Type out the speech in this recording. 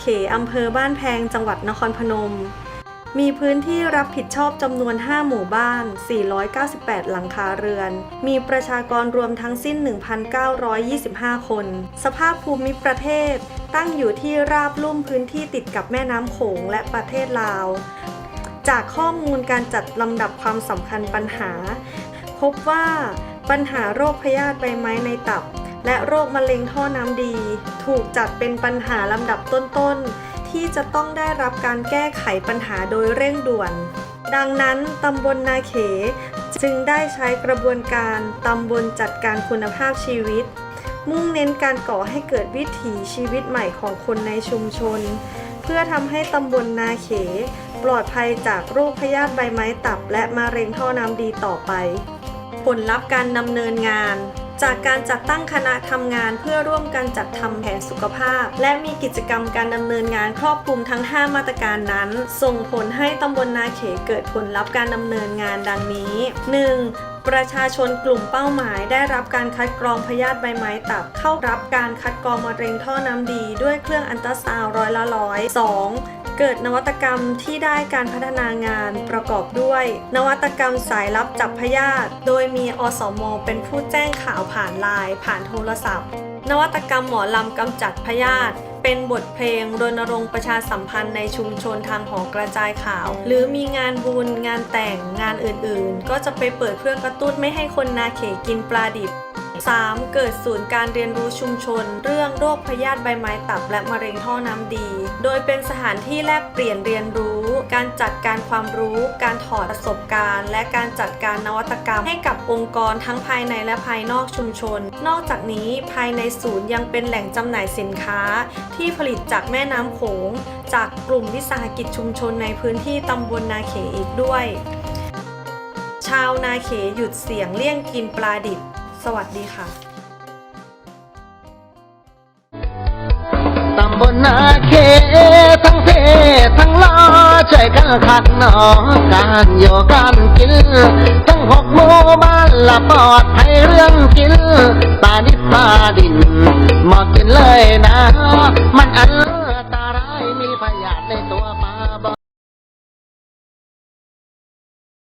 เขอำเภอบ้านแพงจังหวัดนครพนม มีพื้นที่รับผิดชอบจำนวน 5 หมู่บ้าน 498 หลังคาเรือน มีประชากรรวมทั้งสิ้น 1,925 คน สภาพภูมิประเทศ ตั้งอยู่ที่ราบลุ่มพื้นที่ติดกับแม่น้ำโขงและประเทศลาว จากข้อมูลการจัดลำดับความสำคัญปัญหา พบว่าปัญหาโรคพยาธิใบไม้ในตับ และโรคมะเร็งท่อน้ำดี ถูกจัดเป็นปัญหาลำดับต้นๆ ที่จะต้องได้รับการแก้ไขปัญหาโดยเร่งด่วน ดังนั้นตำบลนาเข จึงได้ใช้กระบวนการตำบลจัดการคุณภาพชีวิต มุ่งเน้นการก่อให้เกิดวิถีชีวิตใหม่ของคนในชุมชน เพื่อทำให้ตำบลนาเข ปลอดภัยจากโรคพยาธิใบไม้ตับ และมะเร็งท่อน้ำดีต่อไป ผลลัพธ์การดำเนินงาน จากการจัดตั้งคณะทำงานเพื่อร่วมกันจัดทำแผนสุขภาพ และมีกิจกรรมการดำเนินงานครอบคลุมทั้ง 5 มาตรการนั้น ส่งผลให้ตำบลนาเขเกิดผลลัพธ์การดำเนินงานดังนี้ 1. ประชาชนกลุ่มเป้าหมายได้รับการคัดกรองพยาธิใบไม้ตับ เข้ารับการคัดกรองมะเร็งท่อน้ำดี ด้วยเครื่องอันตราซาวร้อยละร้อย 2. เกิดนวัตกรรมที่ได้การพัฒนางานประกอบด้วย นวัตกรรมสายลับจับพยาธิโดยมีอสมเป็นผู้แจ้งข่าวผ่านไลน์ผ่านโทรศัพท์ นวัตกรรมหมอลำกำจัดพยาธิเป็นบทเพลงรณรงค์ประชาสัมพันธ์ในชุมชนทางหอกระจายข่าว หรือมีงานบุญงานแต่งงานอื่นๆ ก็จะไปเปิดเพื่อกระตุ้นไม่ให้คนนาเขกินปลาดิบ 3. เกิดศูนย์การเรียนรู้ชุมชน เรื่องโรคพยาธิใบไม้ตับและมะเร็งท่อน้ำดี โดยเป็นสถานที่แลกเปลี่ยนเรียนรู้ การจัดการความรู้ การถอดประสบการณ์ และการจัดการนวัตกรรมให้กับองค์กรทั้งภายในและภายนอกชุมชน นอกจากนี้ภายในศูนย์ยังเป็นแหล่งจำหน่ายสินค้า ที่ผลิตจากแม่น้ำโขง จากกลุ่มวิสาหกิจชุมชนในพื้นที่ตำบลนาเขอีกด้วย ชาวนาเขหยุดเสียงเลี่ยงกินปลาดิบ สวัสดีค่ะตำบลนาเคทั้งเพทั้งลอใจกันขัดนอการอยกันกิน ทั้งหกหมบ้านละปอดภัยเรื่องกินตาดิตาดินมอกินเลยนะ มันอันตรายมีพยาธิในตัวมาบ